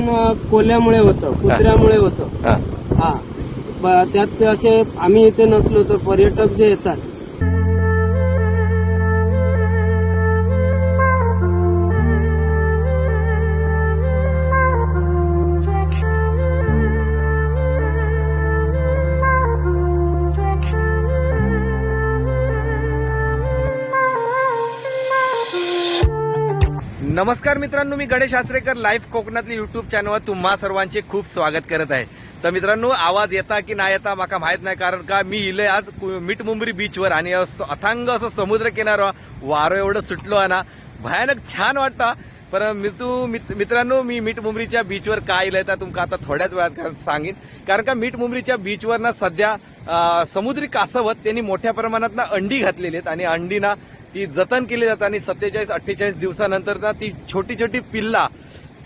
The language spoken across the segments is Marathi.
नुकसान अं, कोल्ह्यामुळे होतं कुत्र्यामुळे होतं. हा. त्यात असे आम्ही इथे नसलो तर पर्यटक जे येतात नमस्कार मित्रांनो मी गणेश आचरेकर लाईव्ह कोकणातली युट्यूब चॅनलवर तुम्हा सर्वांचे खूप स्वागत करत आहे. तर मित्रांनो आवाज येता की नाही येता माका माहीत नाही कारण का मी इले आज मिठमुंबरी मुंबरी बीचवर आणि असं अथांग असं समुद्र किनार वारं एवढं सुटलो आहे ना भयानक छान वाटतं. पर मी तू मित- मित्रांनो मी मीठ मुंबरीच्या बीचवर काय इलंय तर तुमका आता थोड्याच वेळात सांगेन. कारण का मीठ मुंबरीच्या बीचवर ना सध्या समुद्री कासवत त्यांनी मोठ्या प्रमाणात ना अंडी घातलेली आहेत आणि अंडी ना ती जतन केली जाते आणि सत्तेचाळीस अठ्ठेचाळीस दिवसानंतर ना ती छोटी छोटी पिल्ला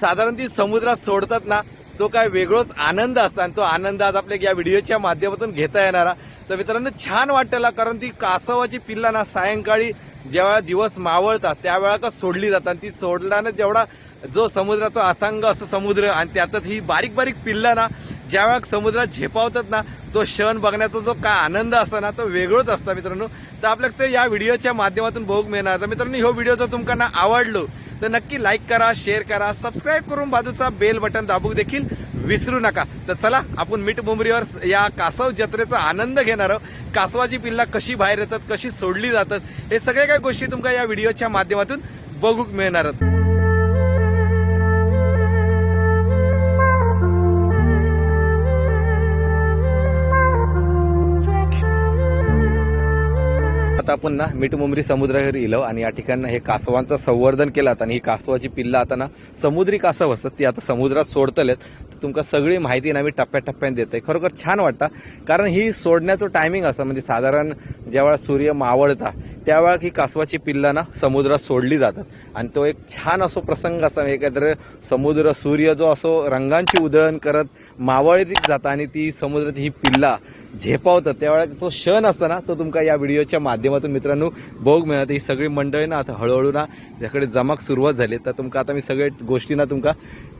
साधारण ती समुद्रात सोडतात ना तो काय वेगळोच आनंद असतो. आणि तो आनंद आज आपल्या या व्हिडिओच्या माध्यमातून घेता येणारा तर मित्रांनो छान वाटतेला कारण ती कासवाची पिल्ला ना सायंकाळी ज्यावेळा दिवस मावळतात त्यावेळा का सोडली जातात. आणि ती सोडल्यानं जेवढा जो समुद्राचा अथांग असं समुद्र आणि त्यातच ही बारीक बारीक पिल्ला ना ज्यावेळा समुद्रात झेपावतात ना तो क्षण बघण्याचा जो काय आनंद असतो ना तो वेगळोच असतो मित्रांनो. तर आपल्याला ते या व्हिडिओच्या माध्यमातून बघूक मिळणार. तर मित्रांनो ह्यो व्हिडिओ जर तुमकांना आवडलो तर नक्की लाईक करा शेअर करा सबस्क्राईब करून बाजूचा बेल बटन दाबूक देखील विसरू नका. तर चला आपण मीठ मुंबरीवर या कासव जत्रेचा आनंद घेणार आहोत. कासवाची पिल्ला कशी बाहेर येतात कशी सोडली जातात हे सगळे काही गोष्टी तुमका या व्हिडिओच्या माध्यमातून बघूक मिळणार आहेत. आता आपण ना मिठमुंबरी समुद्रावर इलो आणि या ठिकाणी हे कासवांचं संवर्धन केलं आणि ही कासवाची पिल्ला आता ना समुद्री कासव असतात ती आता समुद्रात सोडतलेत. तर तुमका सगळी माहिती ना मी टप्प्याटप्प्याने देते खरोखर छान वाटतं. कारण ही सोडण्याचं टायमिंग असं म्हणजे साधारण ज्यावेळा सूर्य मावळता त्यावेळा ही कासवाची पिल्लं ना समुद्रात सोडली जातात. आणि तो एक छान असो प्रसंग असा एकत्र समुद्र सूर्य जो असो रंगांची उधळण करत मावळतीत जाता आणि ती समुद्रात ही पिल्ला झेपावतं त्यावेळेला तो क्षण असतो ना तो तुमका या व्हिडिओच्या माध्यमातून मित्रांनो बघ मिळत ही सगळी मंडळी ना आता हळूहळू ना ज्याकडे जमाक सुरुवात झाली. तर तुमका आता मी सगळे गोष्टी ना तुमका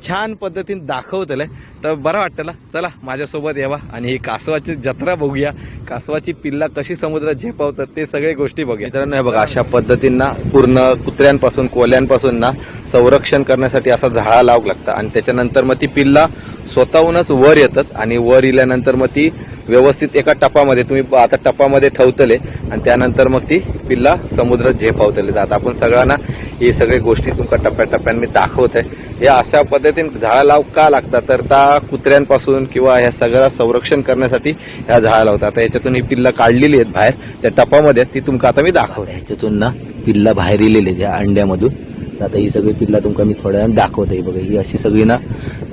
छान पद्धतीने दाखवतलं. तर बरं वाटतं चला माझ्यासोबत यावा आणि ही कासवाची जत्रा बघूया. कासवाची पिल्ला कशी समुद्रात झेपावतात ते सगळे गोष्टी बघूया. मित्रांनो हे बघा अशा पद्धतींना पूर्ण कुत्र्यांपासून कोल्यांपासून ना संरक्षण करण्यासाठी असा झाळा लावू लागतं. आणि त्याच्यानंतर मग ती पिल्ला स्वतःहूनच वर येतात आणि वर इल्यानंतर मग ती व्यवस्थित एका टपामध्ये तुम्ही आता टपामध्ये ठेवतले आणि त्यानंतर मग ती पिल्ला समुद्रात झेपावतले आता आपण सगळ्यांना हे सगळी गोष्टी तुमका टप्प्याटप्प्याने मी दाखवत आहे हे अशा पद्धतीने झाडा लाव का लागतात? तर त्या कुत्र्यांपासून किंवा ह्या सगळ्या संरक्षण करण्यासाठी ह्या झाडा लावतात. आता याच्यातून ही पिल्ला काढलेली आहेत बाहेर. त्या टपामध्ये ती तुमका आता मी दाखवते ह्याच्यातून ना पिल्ला बाहेर इलेली ज्या अंड्यामधून. आता ही सगळी पिल्ला तुमका मी थोड्या वेळाने दाखवते बघा ही अशी सगळी ना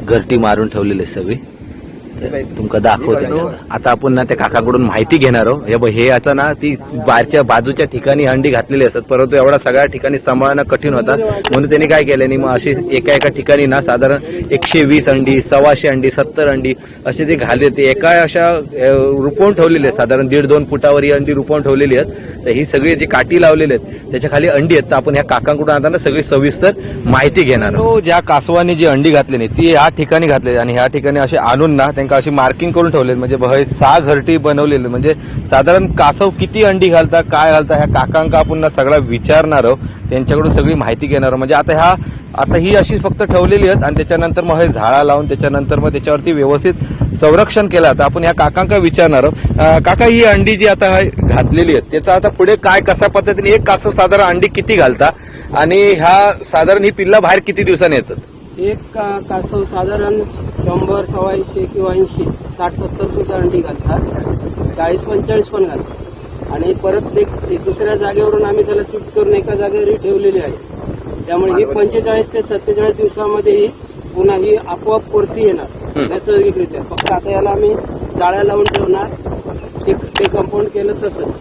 घरटी मारून ठेवलेली आहे सगळी. तुमका दाखवतो आता. आपण ना त्या काकाकडून माहिती घेणार आहोत हे बघ, हे आता ना ती बाहेरच्या बाजूच्या ठिकाणी अंडी घातलेली असतात. परंतु एवढा सगळ्या ठिकाणी सांभाळणं कठीण होता. म्हणून त्यांनी काय केलं मग अशी एका एका ठिकाणी ना साधारण एकशे वीस अंडी सव्वाशे अंडी सत्तर अंडी असे ते घाले ते एका अशा रुपवून ठेवलेली आहेत. साधारण दीड दोन फुटावर ही अंडी रुपवून ठेवलेली आहेत. तर ही सगळी जी काठी लावलेली आहेत त्याच्याखाली अंडी आहेत. तर आपण ह्या काकांकडून आता ना सगळी सविस्तर माहिती घेणार ज्या कासवानी जी अंडी घातली नाही ती ह्या ठिकाणी घातली आणि ह्या ठिकाणी असे आणून ना त्यांना अशी मार्किंग करून ठेवलेत? म्हणजे भय सहा घरटी बनवलेले. म्हणजे साधारण कासव किती अंडी घालता काय घालता ह्या काकांका आपण सगळा विचारणार आहोत. त्यांच्याकडून सगळी माहिती घेणार म्हणजे आता ह्या आता ही अशी फक्त ठेवलेली आहेत आणि त्याच्यानंतर मग हे झाडा लावून त्याच्यानंतर मग त्याच्यावरती व्यवस्थित संरक्षण केलं. आता आपण ह्या काकांका विचारणार आहोत. काका ही अंडी जी आता घातलेली आहेत त्याचा आता पुढे काय कसा पद्धतीने एक कासव साधारण अंडी किती घालता? आणि ह्या साधारण ही पिल्ला बाहेर किती दिवसांनी येतात? एक का- कासव साधारण शंभर सव्वाऐंशी किंवा ऐंशी साठ सत्तर सुद्धा अंडी घालतात. चाळीस पंचेचाळीस पण घालतात. आणि परत एक दुसऱ्या जागेवरून आम्ही त्याला शिफ्ट करून एका जागेवर ठेवलेली आहे. त्यामुळे ही पंचेचाळीस ते सत्तेचाळीस दिवसामध्ये पुन्हा ही आपोआप परती येणार. नैसर्गिकरित्या फक्त आता याला आम्ही जाळ्या लावून ठेवणार. ते ते कंपाऊंड केलं तसंच.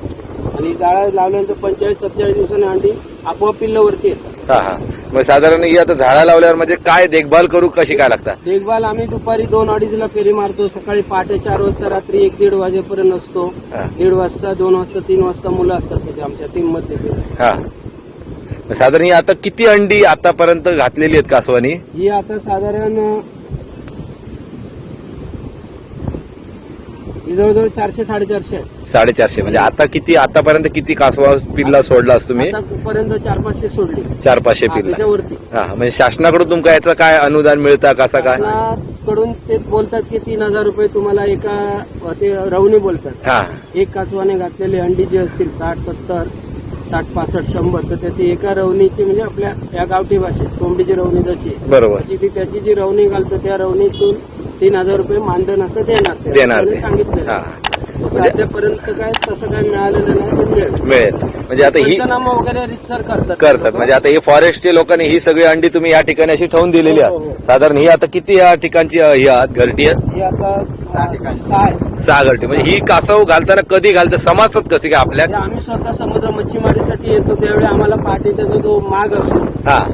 आणि जाळ्या लावल्यानंतर पंचेचाळीस सत्तेचाळीस दिवसांनी अंडी आपोआप पिल्लवरती येतात. मग साधारण ही आता झाडा लावल्यावर म्हणजे काय देखभाल करू कशी काय लागतात? देखभाल आम्ही दुपारी दोन अडीचला फेरी मारतो सकाळी पहाटे चार वाजता रात्री एक दीड वाजेपर्यंत असतो. हा. दीड वाजता दोन वाजता तीन वाजता मुलं असतात तिथे आमच्या टीममध्ये. हा. मग साधारण ही आता किती अंडी आतापर्यंत घातलेली आहेत कासवानी? ही आता साधारण ही जवळजवळ चारशे साडेचारशे साडेचारशे. म्हणजे आता किती आतापर्यंत किती कासवा पिल्ला सोडलास तुम्ही? आतापर्यंत चार पाचशे सोडली. चार पाचशे हा, पिल्ला. त्याच्यावरती. हा म्हणजे शासनाकडून तुमका याचं काय अनुदान मिळतं कसं काय? कडून ते बोलतात की तीन हजार रुपये तुम्हाला एका ते रवणी बोलतात. हा. एक कासवाने घातलेले अंडी जे असतील साठ सत्तर साठ पासष्ट शंभर तर त्याची एका रवणीची म्हणजे आपल्या या गावठी भाषेत कोंबडीची रवणी जशी आहे, बरोबर. तशी ती त्याची जी रवणी घालतो त्या रवणीतून तीन हजार रुपये मानधन असं देणार ते. देणार. सांगितलं हा. सध्यापर्यंत काय तसं काय मिळालेलं नाही मिळेल. मिळेल. म्हणजे आता ही पंचनामा वगैरे रितसर करतात. करतात. म्हणजे आता ही फॉरेस्टच्या लोकांनी ही सगळी अंडी तुम्ही या ठिकाणी अशी ठेवून दिलेली हो, हो, आहेत हो. साधारण ही आता किती या ठिकाणची अ, ही आहात? घरटी आहेत? हे आता सहा ठिकाणी सहा आहे. सहा घरटी. म्हणजे ही कासव घालताना कधी घालतं समाजात कशी काय? आपल्या म्हणजे आम्ही स्वतः समुद्र मच्छीमारीसाठी येतो. त्यावेळी आम्हाला पहाटे त्याचा जो माग असतो हा.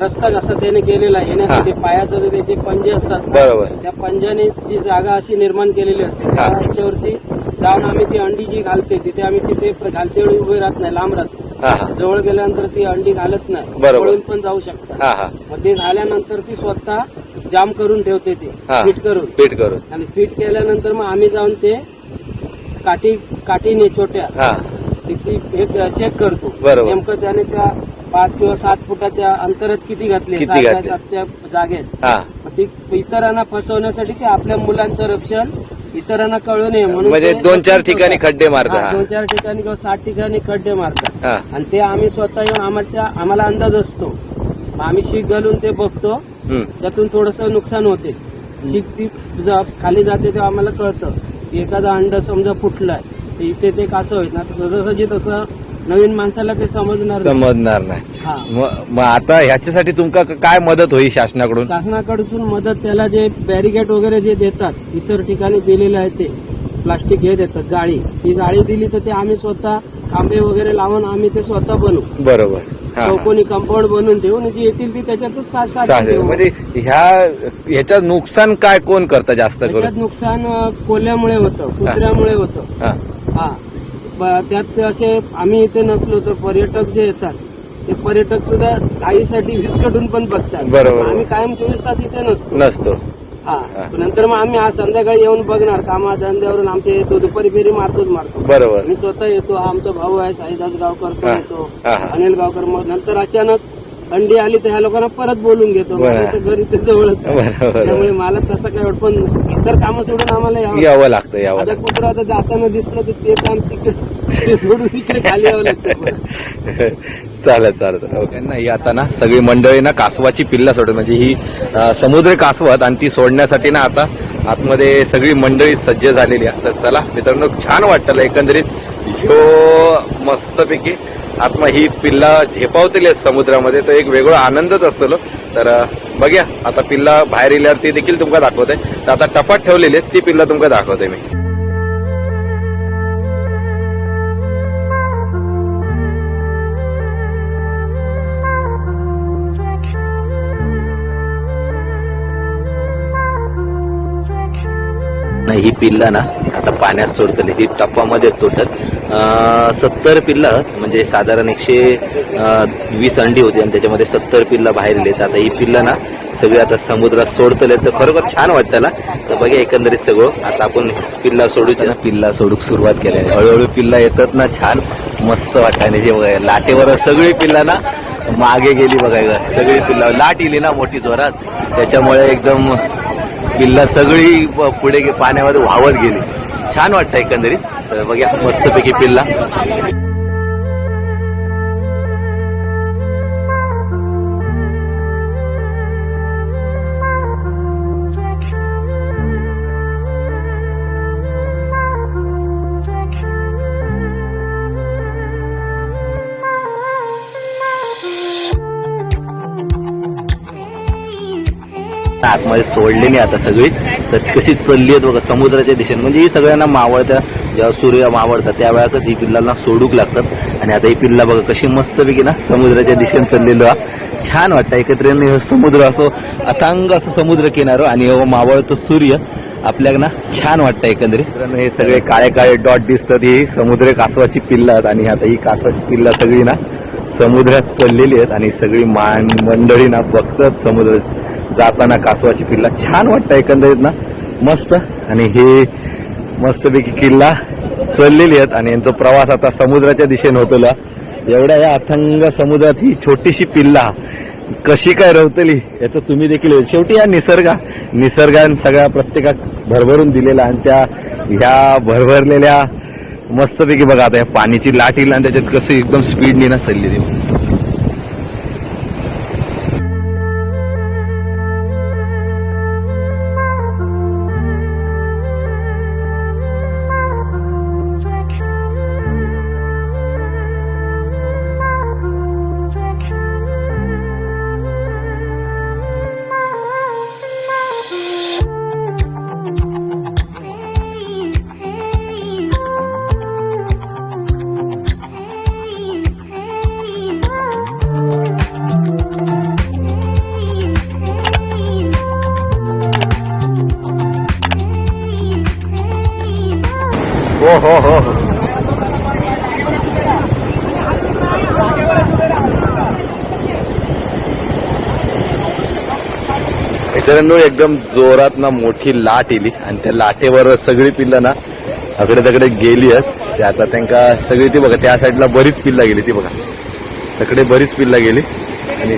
रस्ता कसा त्याने केलेला आहे येण्यासाठी पायाचा जो त्याचे पंजे असतात बरोबर. त्या पंजाने जी जागा अशी निर्माण केलेली असते त्या. ह्याच्यावरती जाऊन आम्ही ती अंडी जी घालते तिथे आम्ही तिथे घालते वेळी उभे राहत नाही लांब राहतो जवळ गेल्यानंतर ती अंडी घालत नाही. पळून पण जाऊ शकतात. हा हा. मग ते झाल्यानंतर ती स्वतः जाम करून ठेवते ती. फिट करून. पीठ करून. आणि फिट केल्यानंतर मग आम्ही जाऊन ते काठी काठीने छोट्या ते चेक करतो. नेमकं त्याने त्या पाच किंवा सात फुटाच्या अंतरात किती घातले? किती सात बाय घातले? सातच्या जागेत. हा. मग ती इतरांना फसवण्यासाठी ते आपल्या मुलांचं रक्षण इतरांना कळू नये म्हणून म्हणजे ते दोन चार ठिकाणी. खड्डे मारतात. हा, दोन चार ठिकाणी किंवा सात ठिकाणी खड्डे मारतात. हा. आणि ते आम्ही स्वतः येऊन आम्हाला आम्हाला अंदाज असतो. मग आम्ही शीख घालून ते बघतो. हम्म. त्यातून थोडस नुकसान होते. शीख ती ज- खाली जाते तेव्हा आम्हाला कळतं. की एखादा अंड समजा फुटलाय तर इथे ते कासव आहेत ना? तर सहजासहजी तसं नवीन माणसाला ते समजणार नाही. समजणार नाही. हा. मग मग आता ह्याच्यासाठी तुमका काय मदत होईल शासनाकडून? शासनाकडून मदत त्याला जे बॅरिगेट वगैरे जे देतात इतर ठिकाणी दिलेले आहे ते प्लास्टिक हे देतात जाळी. ही जाळी दिली तर ते आम्ही स्वतः खांबे वगैरे लावून आम्ही ते स्वतः बनवू. बरोबर. हा, हा. चौकोनी कंपाऊंड बनवून ठेवू आणि जी येतील ती त्याच्यातच सा- साठवून चालेल ठेवू. म्हणजे ह्या ह्याच्यात नुकसान काय कोण करतं जास्त त्याच्यात नुकसान अं, कोल्ह्यामुळे होतं कुत्र्यामुळे होतं. हा. हा. त्यात ते असे आम्ही इथे नसलो तर पर्यटक जे येतात ते पर्यटक सुद्धा काहीसाठी विस्कटून पण बघतात बरोबर. आम्ही कायम चोवीस तास इथे नसतो नसतो हा. नंतर मग आम्ही आज संध्याकाळी येऊन बघणार कामा धंद्यावरून आमचे दु- दुपारी फेरी मारतोच मारतो बरोबर मी स्वतः येतो हा आमचा भाऊ आहे साईदास गावकर तो हा. येतो हा, हा. अनिल गावकर मग नंतर अचानक अंडी आली तर ह्या लोकांना परत बोलून घेतो. घर इथे जवळच. त्यामुळे मला तसं काय वाटत पण इतर कामं सोडून आम्हाला यावं लागतं. यावं आता कुत्रा आता जाताना दिसलं तर ते काम तिकडे ते सोडून तिकडे खाली यावं लागतं. चालेल चालेल ओके नाही आता ना सगळी मंडळी ना कासवाची पिल्ला सोडत म्हणजे ही समुद्री कासवत आणि ती सोडण्यासाठी ना आता आतमध्ये सगळी मंडळी सज्ज झालेली आहे. तर चला मित्रांनो छान वाटतं एकंदरीत. ह्यो मस्तपैकी. आत्मा ही पिल्ला झेपावतील समुद्रामध्ये. तर एक वेगळा आनंदच असतो. तर बघ्या आता पिल्ला बाहेर येल्यावर ती देखील तुमका दाखवते. तर आता टपात ठेवलेली ती पिल्ला तुमका दाखवते मी. ही पिल्ला ना आता पाण्यात सोडतली ही टप्पामध्ये तोटत सत्तर पिल्लं म्हणजे साधारण एकशे वीस अंडी होती आणि त्याच्यामध्ये सत्तर पिल्ला बाहेर येत आता ही पिल्ला ना सगळी आता समुद्रात सोडतले तर खरोखर छान वाटतं तर बघा एकंदरीत सगळं. आता आपण पिल्ला सोडूची ना. पिल्ला सोडूक सुरुवात केली आहे. हळूहळू पिल्ला येतात ना छान मस्त वाटायने जे बघा लाटेवर सगळी पिल्ला ना मागे गेली बघायला सगळी पिल्ला. लाट इली ना मोठी जोरात. त्याच्यामुळे एकदम पिल्ला सगळी प- पुढे गे- पाण्यामध्ये वाहवत गेली. छान वाटतं एकंदरीत. तर बघा मस्तपैकी पिल्ला आतमध्ये सोडले नाही आता सगळी. तर कशी चालली आहेत बघा समुद्राच्या दिशेने. म्हणजे ही सगळ्यांना मावळत्या जेव्हा सूर्य मावळतात त्यावेळेस ही पिल्लांना सोडूक लागतात. आणि आता ही पिल्ला बघा कशी मस्तपैकी ना समुद्राच्या दिशेने चाललेलो हा छान वाटतं एकत्रीने समुद्र असो अथांग असं समुद्र किनारो आणि हो मावळतो सूर्य आपल्याला ना छान वाटतं एकंदरीत. मित्रांनो, हे सगळे काळे काळे डॉट दिसतात ही समुद्र कासवाची पिल्ला आहेत. आणि आता ही कासवाची पिल्ला सगळी ना समुद्रात चाललेली आहेत. आणि सगळी मान मंडळी ना बघतात समुद्र जाताना कासवाची पिल्ला छान वाटतं एकंदरीत ना. मस्त. आणि हे मस्तपैकी किल्ला चललेली आहेत आणि यांचा प्रवास आता समुद्राच्या दिशेने होतोला. एवढ्या या अथंग समुद्रात ही छोटीशी पिल्ला कशी काय रवतली याचं तुम्ही देखील शेवटी या निसर्गा निसर्गान सगळ्या प्रत्येकात भरभरून दिलेला आणि त्या ह्या भरभरलेल्या मस्तपैकी बघा आता या पाण्याची लाट येईल आणि त्याच्यात कसं एकदम स्पीडने ना चालली हो हो हो मित्रांनो एकदम जोरात ना मोठी लाट येली. आणि त्या लाटेवर सगळी पिल्लं ना अकडे तकडे गेली आहेत. आता त्यांका सगळी ती बघा त्या साईडला बरीच पिल्ला गेली ती बघा. तकडे बरीच पिल्ला गेली. आणि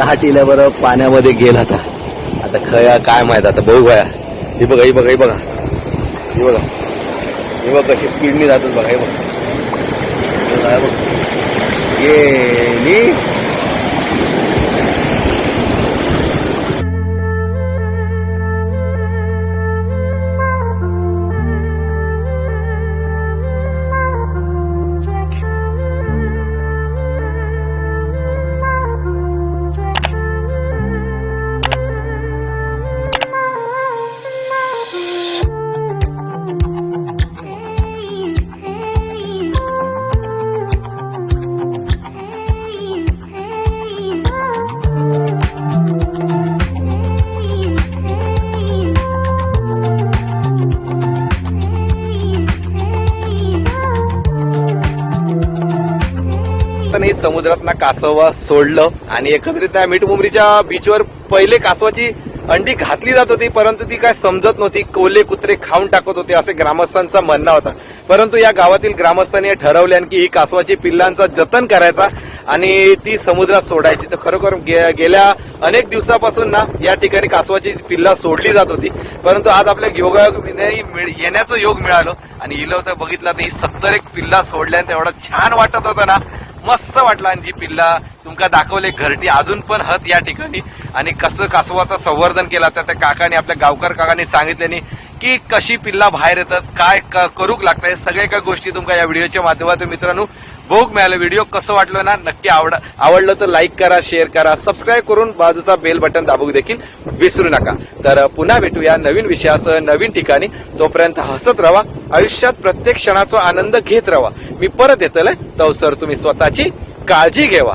लाट बरं पाण्यामध्ये गेला आता आता खया काय माहीत आता बघू गया हे बघा ही बघा ही बघा. हे बघा. हे बघा कशी स्पीडनी जातात बघा हे बघा. हे ये बघा. ना कासवा सोडलं आणि एकत्रित त्या मीठमुंबरीच्या बीचवर पहिले कासवाची अंडी घातली जात होती परंतु ती काय समजत नव्हती. कोले कुत्रे खाऊन टाकत होते असे ग्रामस्थांचा म्हणणं होता. परंतु या गावातील ग्रामस्थांनी हे ठरवले की ही कासवाची पिल्लांचा जतन करायचा आणि ती समुद्रात सोडायची. तर खरोखर गे- गेल्या अनेक दिवसापासून ना या ठिकाणी कासवाची पिल्ला सोडली जात होती. परंतु आज आपल्या योगायोगाने मिळ- येण्याचं योग मिळालं आणि इलं होतं बघितलं तर ही सत्तर एक पिल्ला सोडल्यानंतर तेवढा छान वाटत होतं ना. मस्त वाटलं आणि जी पिल्ला. तुमका दाखवले घरटी अजून पण हत या ठिकाणी. आणि कसं कासवाचं संवर्धन केला तर त्या काकाने आपल्या गावकर काकांनी सांगितल्याने की कशी पिल्ला बाहेर येतात काय क- करूक लागतं हे सगळ्या काय गोष्टी तुमका या व्हिडिओच्या माध्यमातून मित्रांनो भोग मिळालं व्हिडिओ कसं वाटलं ना नक्की आवड आवडलं तर लाईक करा शेअर करा सबस्क्राईब करून बाजूचा बेल बटन दाबू देखील विसरू नका. तर पुन्हा भेटूया नवीन विषयासह नवीन ठिकाणी. तोपर्यंत हसत राहा आयुष्यात प्रत्येक क्षणाचा आनंद घेत राहा मी परत येतोय. तव सर तुम्ही स्वतःची काळजी घेवा.